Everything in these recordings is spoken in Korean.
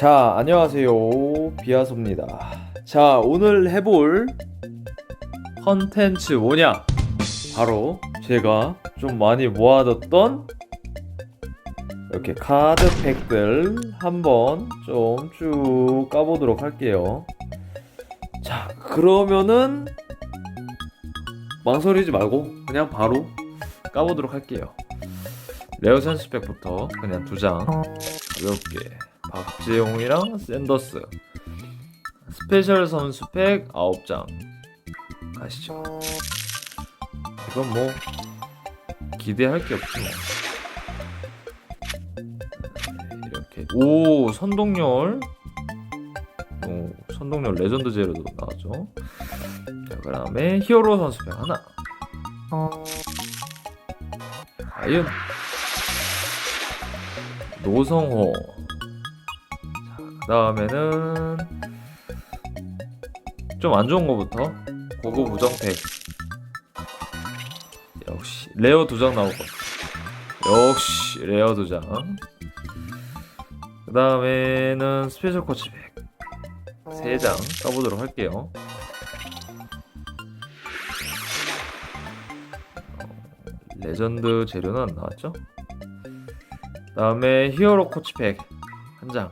자, 안녕하세요. 비아소입니다. 자, 오늘 해볼 컨텐츠 뭐냐? 바로 제가 좀 많이 모아뒀던 이렇게 카드 팩들 한번 좀 쭉 까보도록 할게요. 자, 그러면은 망설이지 말고 그냥 바로 까보도록 할게요. 레어 선수팩부터 그냥 두 장 가볍게 박재홍이랑 샌더스. 스페셜 선수팩 9장. 가시죠. 이건 뭐 기대할 게 없지 뭐. 네, 이렇게. 오 선동열. 오 선동열 레전드 제로도 나왔죠. 자 그 다음에 히어로 선수팩 하나. 과연 노성호 그 다음에는 좀 안 좋은 거부터 고급 우정팩 역시 레어 두장 같아. 역시 레어 두 장 그 다음에는 스페셜 코치팩 세장 까보도록 할게요. 어, 레전드 재료는 안 나왔죠? 그 다음에 히어로 코치팩 한 장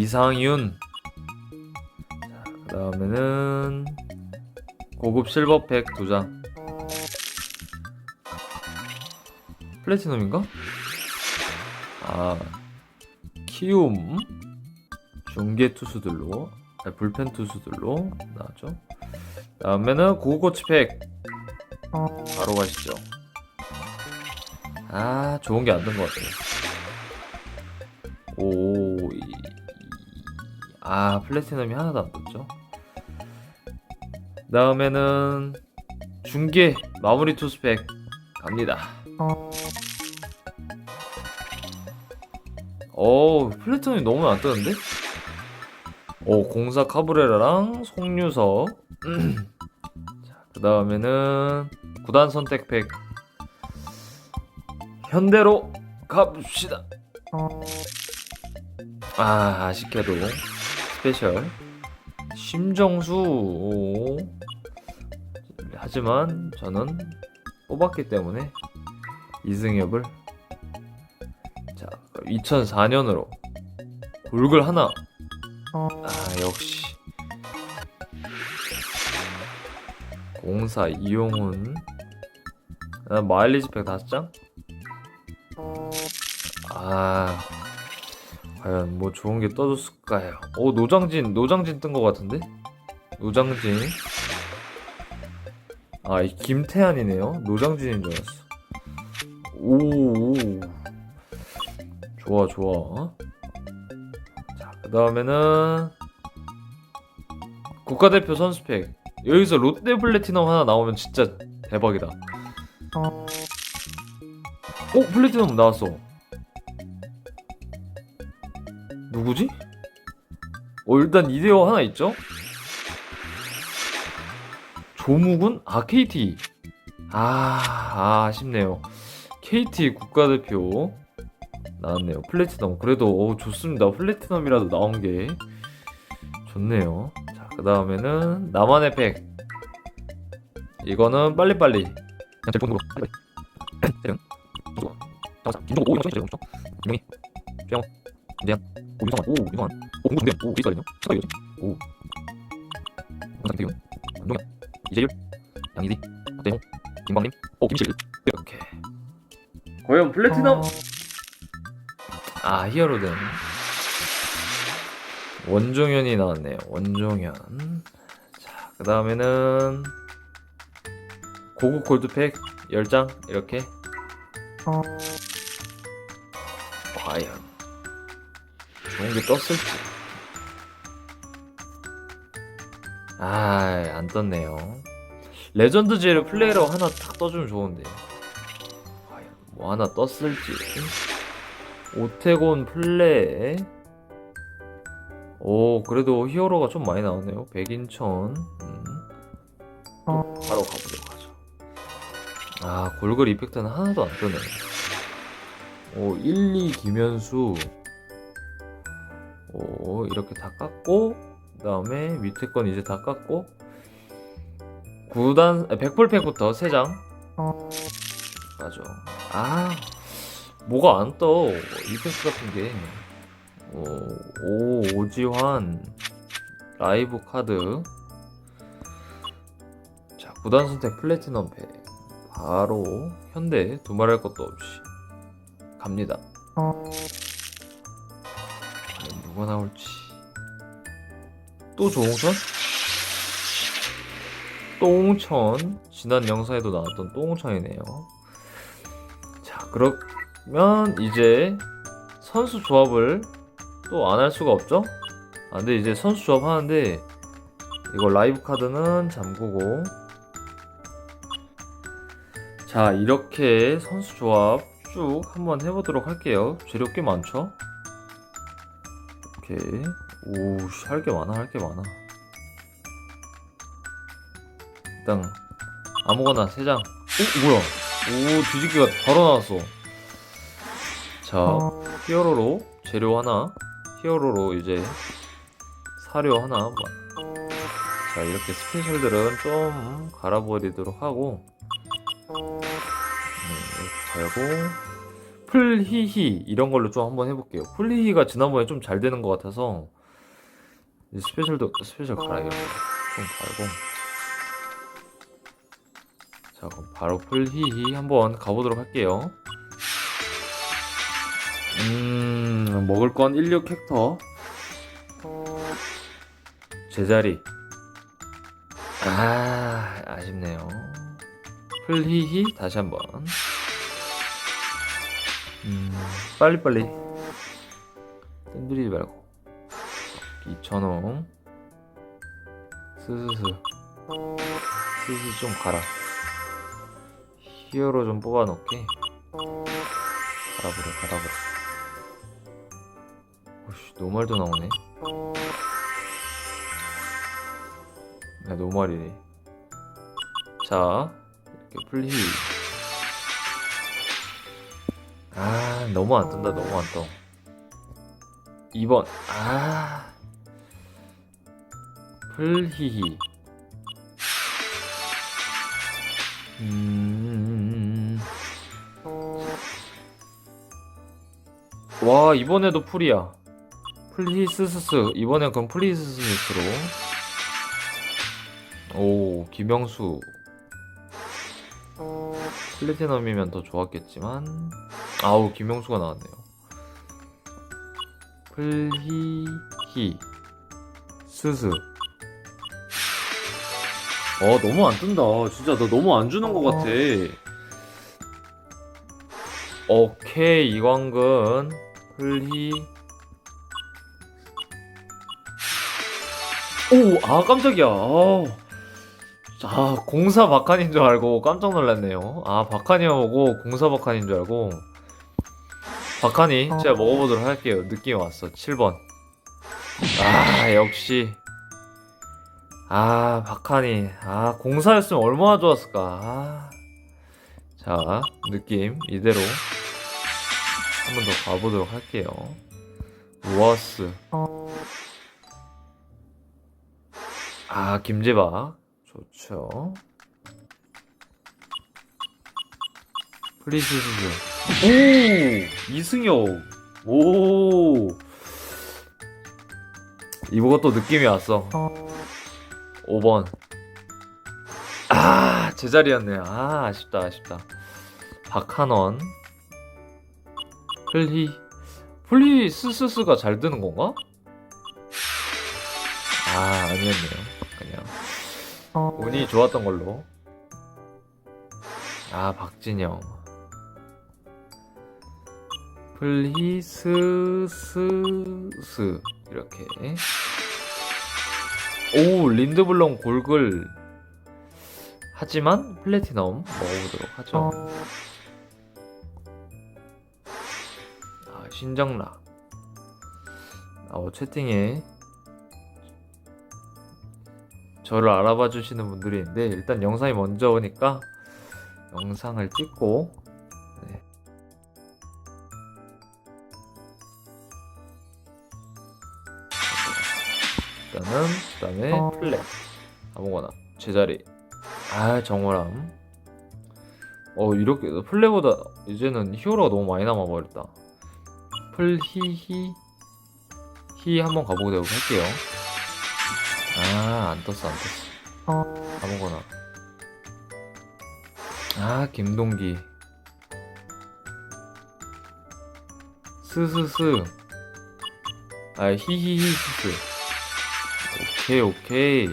이상윤. 그 다음에는 고급 실버팩 두장. 플래티넘인가? 아 키움. 중계 투수들로 아니, 불펜 투수들로 나왔죠. 다음에는 고급 코치팩. 바로 가시죠. 아 좋은 게 안 된 것 같아요. 오, 아 플래티넘이 하나도 안 떴죠. 다음에는 중계 마무리 투스펙 갑니다. 오, 플래티넘이 너무 안 뜨는데? 오, 공사 카브레라랑 송유석. 자, 그 다음에는 구단 선택팩 현대로 가봅시다. 아 아쉽게도 스페셜. 심정수 오. 하지만 저는 뽑았기 때문에 이승엽을 자 2004년으로 골글 하나. 아 역시. 공사 이용훈. 아, 마일리지 팩 다섯 장? 아 과연 뭐 좋은 게 떠줬을까요? 오 노장진 노장진 뜬 것 같은데? 노장진. 아 이 김태한이네요. 노장진인 줄 알았어. 오, 오. 좋아 좋아. 자그 다음에는 국가대표 선수팩. 여기서 롯데 플래티넘 하나 나오면 진짜 대박이다. 오 플래티넘 나왔어 누구지? 어 일단 이대호 하나 있죠? 조무군? 아 KT 아, 아 아쉽네요. KT 국가대표 나왔네요. 플래티넘. 그래도 어, 좋습니다. 플래티넘이라도 나온 게 좋네요. 자 그 다음에는 나만의 팩. 이거는 빨리빨리. 오 제일 좋죠 김용희 최영호 김대현 오 윤성환 오 윤성환 오 공구 준대현 오 비스라이네요 생각이지 오 원상 태균 안동현 이재율? 양희디 박대호 김광림? 오 김실 이렇게 과연 플래티넘? 아 히어로든 원종현이 나왔네요. 원종현. 자 그 다음에는 고급 골드팩 10장 이렇게. 과연 좋은 게 떴을지. 아, 안 떴네요. 레전드 제로 플레이로 하나 탁 떠주면 좋은데. 뭐 하나 떴을지. 오테곤 플레이. 오, 그래도 히어로가 좀 많이 나오네요. 백인천. 음. 또 바로 가보도록 하죠. 아, 골글 이펙트는 하나도 안 뜨네. 오, 1, 2 김현수. 오, 이렇게 다 깎고, 그 다음에 밑에 건 이제 다 깎고, 9단, 100풀팩부터 3장. 맞아. 아, 뭐가 안 떠. 이펙트 같은 게. 오, 오, 오지환. 라이브 카드. 자, 9단 선택 플래티넘 팩. 바로 현대 두말할 것도 없이 갑니다. 누가 나올지. 또 조홍천? 똥천. 지난 영상에도 나왔던 똥천이네요. 자, 그러면 이제 선수 조합을 또 안 할 수가 없죠? 아, 근데 이제 선수 조합 하는데 이거 라이브 카드는 잠그고 자, 이렇게 선수 조합 쭉 한번 해보도록 할게요. 재료 꽤 많죠? 오케이. 오, 할 게 많아, 할 게 많아. 일단, 아무거나 3장. 오, 뭐야? 오, 뒤집기가 바로 나왔어. 자, 히어로로 재료 하나, 히어로로 이제 사료 하나. 마- 자, 이렇게 스페셜들은 좀 갈아버리도록 하고, 네, 이렇게 달고, 풀히히 이런 걸로 좀 한번 해볼게요. 풀히히가 지난번에 좀 잘 되는 것 같아서 스페셜도 스페셜 갈아 이런 거좀 갈고. 자, 그럼 바로 풀히히 한번 가보도록 할게요. 음, 먹을 건 16 헥터. 제자리. 아, 아쉽네요. 풀히히 다시 한번. 음, 빨리빨리. 뜸들이지 말고. 2,000원. 스스스. 스스 좀 가라. 히어로 좀 뽑아놓게. 갈아버려, 갈아버려. 오씨, 노말도 나오네. 야, 노말이네. 자, 이렇게 풀히. 아, 너무 안 뜬다, 너무 안 떠. 2번. 아. 풀히히. 음. 와, 이번에도 풀이야. 플리스스스. 이번엔 그럼 플리스스미스로. 오, 김영수. 플래티넘이면 더 좋았겠지만. 아우, 김영수가 나왔네요. 플히히. 스스. 어, 너무 안 뜬다. 진짜 나 너무 안 주는 것 같아. 오케이, 이광근. 플히. 오, 아, 깜짝이야. 아, 아, 공사 박한인 줄 알고 깜짝 놀랐네요. 아, 박한이 오고 공사 박한인 줄 알고. 박한이 제가 먹어보도록 할게요. 느낌이 왔어. 7번. 아, 역시. 아, 박한이. 아, 공사였으면 얼마나 좋았을까. 아. 자, 느낌 이대로 한 번 더 가보도록 할게요. 우아스. 아, 김재박. 좋죠. 플리시스즈. 오! 이승엽. 오! 이거가 또 느낌이 왔어. 5번. 아, 제자리였네. 아, 아쉽다, 아쉽다. 박한원. 플리. 플리 스스스가 잘 드는 건가? 아, 아니었네요. 그냥. 운이 좋았던 걸로. 아, 박진영. 플리스스스. 이렇게. 오, 린드블럼 골글. 하지만 플래티넘 먹어보도록 하죠. 아, 신정락. 어, 채팅에 저를 알아봐 주시는 분들이 있는데 일단 영상이 먼저 오니까 영상을 찍고 일단은 그다음에 플레 아무거나. 제자리. 아 정월함. 어 이렇게 플레보다 이제는 히어로가 너무 많이 남아버렸다. 플히히. 히 한번 가보도록 할게요. 아 안 떴어 안 떴어. 아무거나. 아 김동기. 스스스. 아 히히히 스스 오케이 오케이.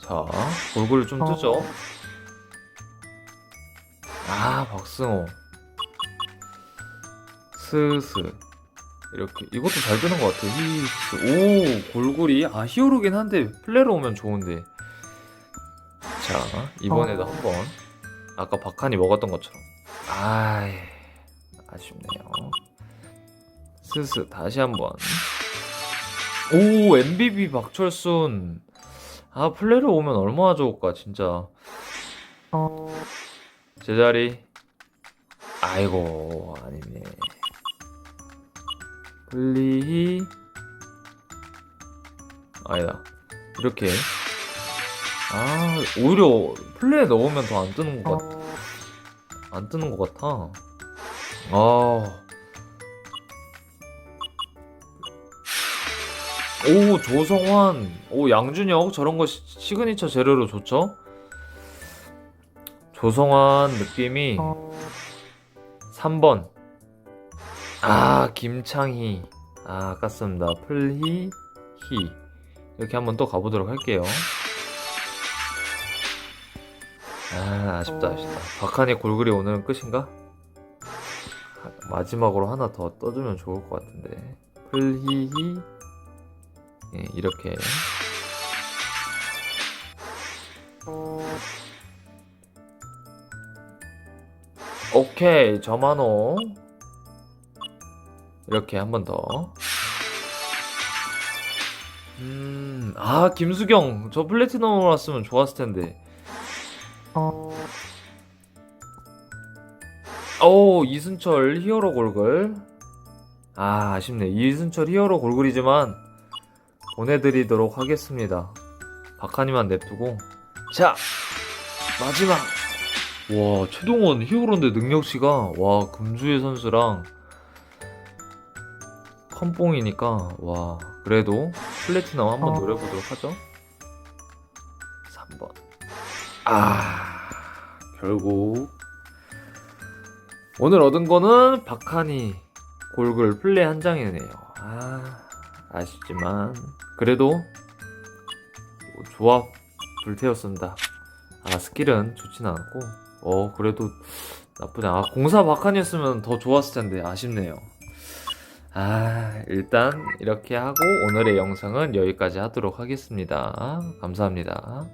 자 골고루 좀 뜨죠. 아 박승호. 스스 이렇게. 이것도 잘 뜨는 것 같아 히히스 오 골고리 아 히어로긴 한데 플레로 오면 좋은데. 자 이번에도 한번. 아까 박한이 먹었던 것처럼. 아 아쉽네요. 스스 다시 한번 오 MVP 박철순. 아 플레이로 오면 얼마나 좋을까 진짜. 제자리. 아이고 아니네. 플리. 아니다. 이렇게. 아 오히려 플레이 넣으면 더 안 뜨는 것 같, 안 뜨는 것 같아. 아 오 조성환. 오 양준혁. 저런 거 시, 시그니처 재료로 좋죠? 조성환 느낌이 3번. 아 김창희. 아 아깝습니다. 플히 히 이렇게 한번 또 가보도록 할게요. 아 아쉽다 아쉽다. 박한의 골글이 오늘은 끝인가? 하- 마지막으로 하나 더 떠주면 좋을 것 같은데. 플히히 예, 이렇게 오케이 저만호 이렇게 한 번 더. 음, 아 김수경 저 플래티넘으로 왔으면 좋았을 텐데. 오 이순철 히어로 골글. 아 아쉽네 이순철 히어로 골글이지만 보내드리도록 하겠습니다. 박하니만 냅두고 자 마지막. 와 최동원 히어로인데 능력치가 와 금주의 선수랑 컴뽕이니까 와 그래도 플래티넘 한번 어. 노려보도록 하죠 3번 아 결국 오늘 얻은 거는 박하니 골글 플레이 한 장이네요 아 아쉽지만 그래도 조합 불태웠습니다 아 스킬은 좋진 않고 어 그래도 나쁘지 않아 아, 공사 박하니였으면 더 좋았을 텐데 아쉽네요 아, 일단 이렇게 하고 오늘의 영상은 여기까지 하도록 하겠습니다. 감사합니다.